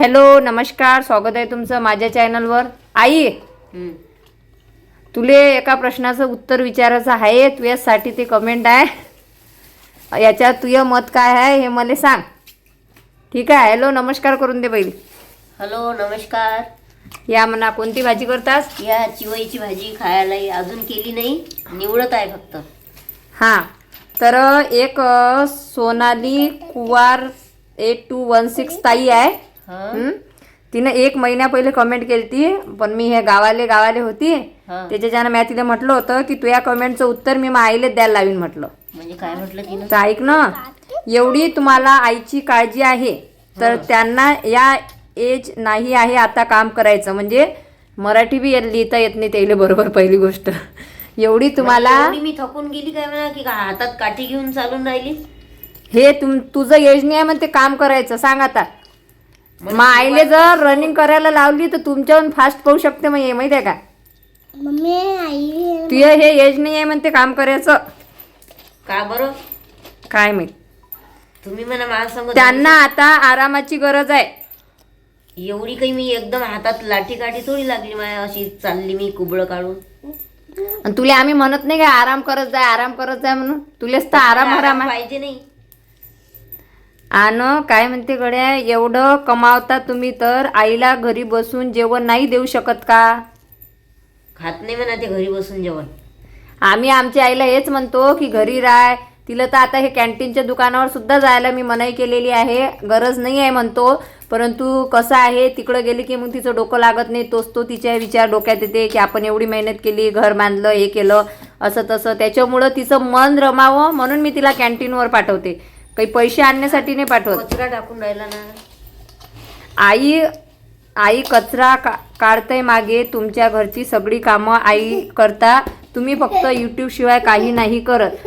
Hello नमस्कार स्वागत आहे तुमचं माझ्या चॅनलवर. आई. तुले एका प्रश्नाचं उत्तर विचारायचं आहे तुझ्यासाठी ते कमेंट आहे. याच्यात तुझं मत काय आहे हे मला सांग. ठीक आहे हॅलो नमस्कार करून दे पहिले हॅलो नमस्कार. या म्हणा कोणती भाजी करतास? या चिवईची भाजी खायला अजून केली नाही निवडत आहे फक्त. हां तर एक सोनाली कुवार एट टू वन सिक्स ताई आहे? तिनं एक महिन्या पहिले कमेंट केली ती पण मी हे गावाले गावाले होती. त्याच्याच्यानं मी तिला म्हटलं होतं की तुझ्या कमेंटचं उत्तर मी मग आईले द्यायला लावीन म्हटलं. म्हणजे काय म्हटलं ऐक ना एवढी तुम्हाला आईची काळजी आहे तर त्यांना या एज नाही आहे आता काम करायचं. म्हणजे मराठी बी लिहिता येत नाही त्याला बरोबर पहिली गोष्ट. एवढी तुम्हाला एवढी मी थकून गेली काय म्हणा की का हातात काठी घेऊन चालून राहिली? हे तुम तुझं योजने आहे म्हणते काम करायचं. सांग आता. मग आईले जर रनिंग करायला लावली तर तुमच्याहून फास्ट पाहू शकते मग हे माहिती आहे का? मम्मी आई तुझं हे एज नाही आहे म्हणते काम करायचं. का बरं? काय माहीत? तुम्ही म्हणा मला सांगत त्यांना आता आरामाची गरज आहे. एवढी काही मी एकदम हातात लाठी काठी थोडी लागली माझ्या अशी चालली मी कुबळ काढून. आणि तुला आम्ही म्हणत नाही का आराम करत जाय आराम करत जाय म्हणून. तुलेच तर आराम आराम आहे. पाहिजे नाही. आणि काय म्हणते गड्या एवढं कमावता तुम्ही तर आईला घरी बसून जेवण नाही देऊ शकत का? खात नाही म्हणा ते घरी बसून जेवण. आम्ही आमच्या आईला हेच म्हणतो की घरी राय तिला तर आता हे कॅन्टीनच्या दुकानावर सुद्धा जायला मी मनाई केलेली आहे. गरज नाही आहे म्हणतो. परंतु कसं आहे तिकडं गेली की मग तिचं डोकं लागत नाही. तोच तो तिच्या विचार डोक्यात येते की आपण एवढी मेहनत केली घर बांधलं हे केलं असं तसं. त्याच्यामुळं तिचं मन रमावं म्हणून मी तिला कॅन्टीनवर पाठवते. काही पैसे आणण्यासाठी नाही पाठवत. कचरा टाकून राहिला ना. आई आई कचरा का काढते मागे तुमच्या घरची सगळी कामं आई करता तुम्ही फक्त यूट्यूब शिवाय काही नाही करत.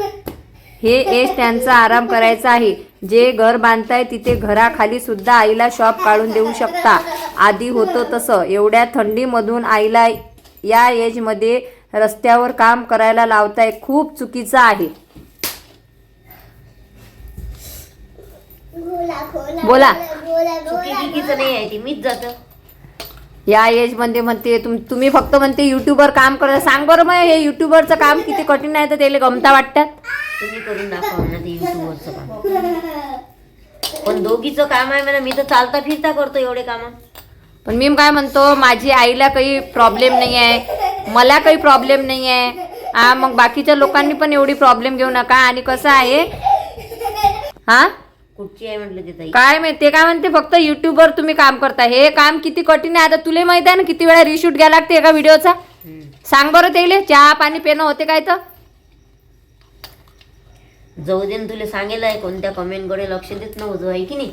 हे एज त्यांचा आराम करायचा आहे. जे घर बांधताय तिथे घराखाली सुद्धा आईला शॉप काढून देऊ शकता. आधी होतं तसं. एवढ्या थंडीमधून आईला या एजमध्ये रस्त्यावर काम करायला लावताय खूप चुकीचं आहे. बोला. नाही आहे ती मीच जातं. या एजमध्ये म्हणते तुम तुम्ही फक्त म्हणते युट्यूबर काम करत सांग बरं मग हे युट्यूबरचं काम किती कठीण आहे तर त्याला गमता वाटतात तुम्ही करून दाखवा ना ते युट्यूबवरचं काम. पण दोघीचं काम आहे म्हणा मी तर चालता फिरता करतो एवढे काम. पण मी काय म्हणतो माझी आईला काही प्रॉब्लेम नाही आहे मला काही प्रॉब्लेम नाही आहे. हा मग बाकीच्या लोकांनी पण एवढी प्रॉब्लेम घेऊ नका. आणि कसं आहे? हा? कुठची आहे म्हटलं ते ताई? काय माहिती ते काय म्हणते फक्त युट्यूबवर तुम्ही काम करता. हे काम किती कठीण आहे आता तुला माहीत आहे ना किती वेळा रिशूट घ्यायला लागते एका व्हिडिओचा हम्म. सांग बरं त्याले चहा पाणी पेणं होते काय तर? जाऊ दे ना तुला सांगेल आहे कोणत्या कमेंटकडे लक्ष देत नव्हतं आहे की नाही?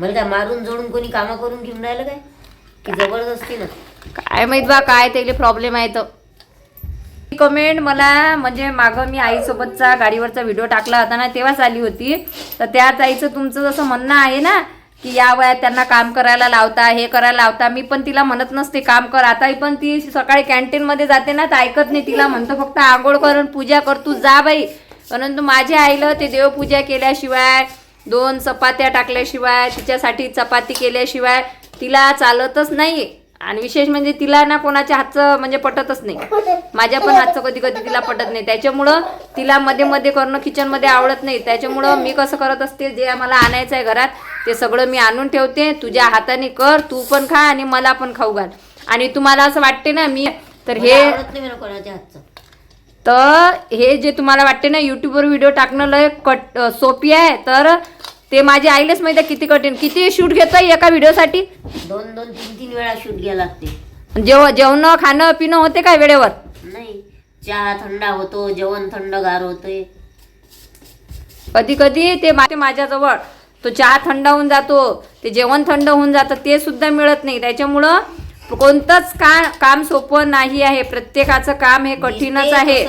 मला काय मारून जोडून कोणी कामं करून घेऊन राहिलं काय? की जबरदस्ती ना. काय माहीत बा काय त्याले प्रॉब्लेम आहे तर. कमेंट मला म्हणजे मागं मी आईसोबतचा गाडीवरचा व्हिडिओ टाकला होता ना तेव्हाच आली होती. तर त्याच आईचं तुमचं जसं म्हणणं आहे ना की या वयात त्यांना काम करायला लावता हे करायला लावता मी पण तिला म्हणत नसते काम कर. आता पण ती सकाळी कॅन्टीनमध्ये जाते ना तर ऐकत नाही तिला म्हणतो फक्त आंघोळ करून पूजा कर तू जा बाई. परंतु माझ्या आईला ते देवपूजा केल्याशिवाय दोन चपात्या टाकल्याशिवाय तिच्यासाठी चपाती केल्याशिवाय तिला चालतच नाही आणि विशेष म्हणजे तिला ना कोणाच्या हातचं म्हणजे पटतच नाही. माझ्या पण हातचं कधी कधी तिला पटत नाही. त्याच्यामुळं तिला मध्ये मध्ये करणं किचनमध्ये आवडत नाही. त्याच्यामुळं मी कसं करत असते जे मला आणायचं आहे घरात ते सगळं मी आणून ठेवते. तुझ्या हाताने कर तू पण खा आणि मला पण खाऊ घाल. आणि तुम्हाला असं वाटते ना मी तर हे कोणाच्या हातचं. तर हे जे तुम्हाला वाटते ना युट्यूबवर व्हिडिओ टाकणं लय कट सोपी आहे. तर ते माझ्या आईलाच माहिती आहे किती कठीण. किती शूट घेतोय एका व्हिडिओसाठी दोन दोन तीन तीन वेळा शूट घ्यायला लागते. जेव जेवणं खाणं पिणं होते काय वेळेवर? नाही चहा थंडा होतो जेवण थंडगार होते कधी कधी ते ते माझ्याजवळ तो चहा थंड होऊन जातो ते जेवण थंड होऊन जातं ते सुद्धा मिळत नाही. त्याच्यामुळं कोणतंच का काम सोपं नाही आहे. प्रत्येकाचं काम हे कठीणच आहे.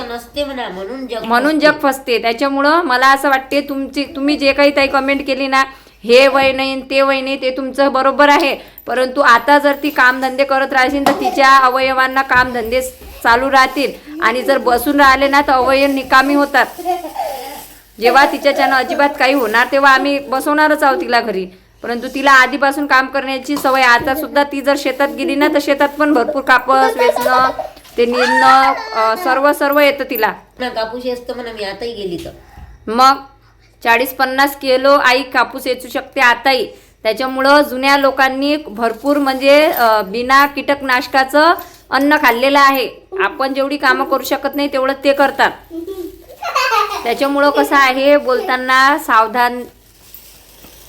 म्हणून जग फसते. त्याच्यामुळं मला असं वाटते तुमची तुम्ही जे काही ताई कमेंट केली ना हे वय नाही ते वय नाही ते तुमचं बरोबर आहे. परंतु आता जर ती कामधंदे करत राहशील तर तिच्या अवयवांना कामधंदे चालू राहतील. आणि जर बसून राहिले ना तर अवयव निकामी होतात. जेव्हा तिच्याच्यानं अजिबात काही होणार तेव्हा आम्ही बसवणारच आहोत तिला घरी. परंतु तिला आधीपासून काम करण्याची सवय आता सुद्धा ती जर शेतात गेली ना तर शेतात पण भरपूर कापस वेचणं ते निंदणं अं, सर्व सर्व येतं तिला. कापूस असतं म्हणा मी आताही गेली तर. मग चाळीस पन्नास किलो आई कापूस वेचू शकते आताही. त्याच्यामुळं जुन्या लोकांनी भरपूर म्हणजे बिना कीटकनाशकाचं अन्न खाल्लेलं आहे. आपण जेवढी कामं करू शकत नाही तेवढं ते करतात. त्याच्यामुळं कसं आहे बोलताना सावधान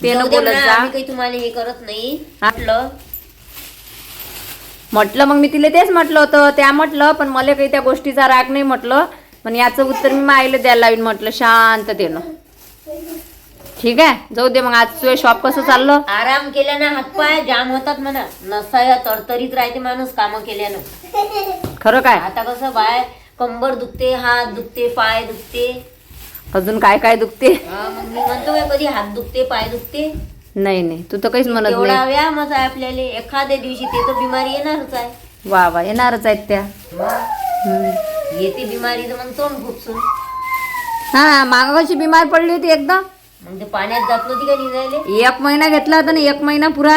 तेनं जाऊ दे बोलत जा. काही तुम्हाला हे करत नाही. म्हटलं. म्हटलं मग मी तिला तेच म्हटलं होतं त्या म्हटलं पण मला काही त्या गोष्टीचा राग नाही म्हटलं. पण याचं उत्तर मी मायला द्यायला लावीन म्हटलं शांततेनं. ठीक आहे जाऊ दे मग आज तुझं शॉप कसं चाललं? आराम केल्यानं हातपाय जाम होतात म्हणा. नसाया तरतरीत राहते माणूस कामं केल्यानं. खरं काय? आता कसं बाय कंबर दुखते हात दुखते पाय दुखते. अजून काय काय दुखते? हा, मग मी म्हणतो काय कधी हात दुखते पाय दुखते? नाही नाही तू तर काहीच म्हणत नाही. व्यायामच आहे आपल्याला. एखाद्या दिवशी ते तर बिमारी येणारच आहे. वा वा येणारच आहेत त्या. मग? हम्म. येते बिमारी तर मग तोंड खुपसून हा मागाशी बिमार पडली होती एकदा मग ते पाण्यात जात नव्हती का निंदायले? एक महिना घेतला होता ना एक महिना पुरा.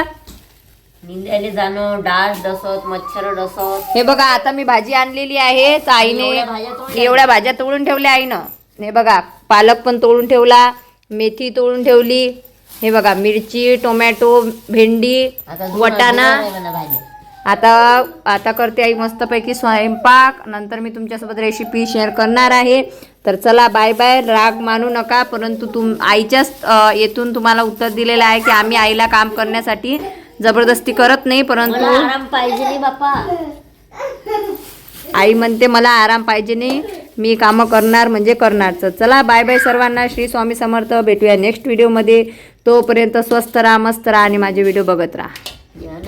निंदायले जाणं डास डसत मच्छर डसत. हे बघा आता मी भाजी आणलेली आहे तर आईने एवढ्या भाज्या तोडल्या. एवढ्या भाज्या तोडून ठेवल्या आईनं. हे बघा पालक पण तोडून ठेवला मेथी तोडून ठेवली. हे बघा मिरची टोमॅटो भेंडी आता वटाणा. म्हणा आता आता करते आई मस्तपैकी स्वयंपाक. नंतर मी तुमच्यासोबत रेसिपी शेअर करणार आहे. तर चला बाय बाय राग मानू नका परंतु तुम आईच्याच येथून तुम्हाला उत्तर दिलेलं आहे की आम्ही आईला काम करण्यासाठी जबरदस्ती करत नाही परंतु आराम पाहिजे बापा. आई म्हणते मला आराम पाहिजे नाही मी कामं करणार म्हणजे करणारच. चला बाय बाय सर्वांना. श्री स्वामी समर्थ. भेटूया नेक्स्ट व्हिडिओमध्ये तोपर्यंत स्वस्त राहा मस्त राहा आणि माझे व्हिडिओ बघत राहा.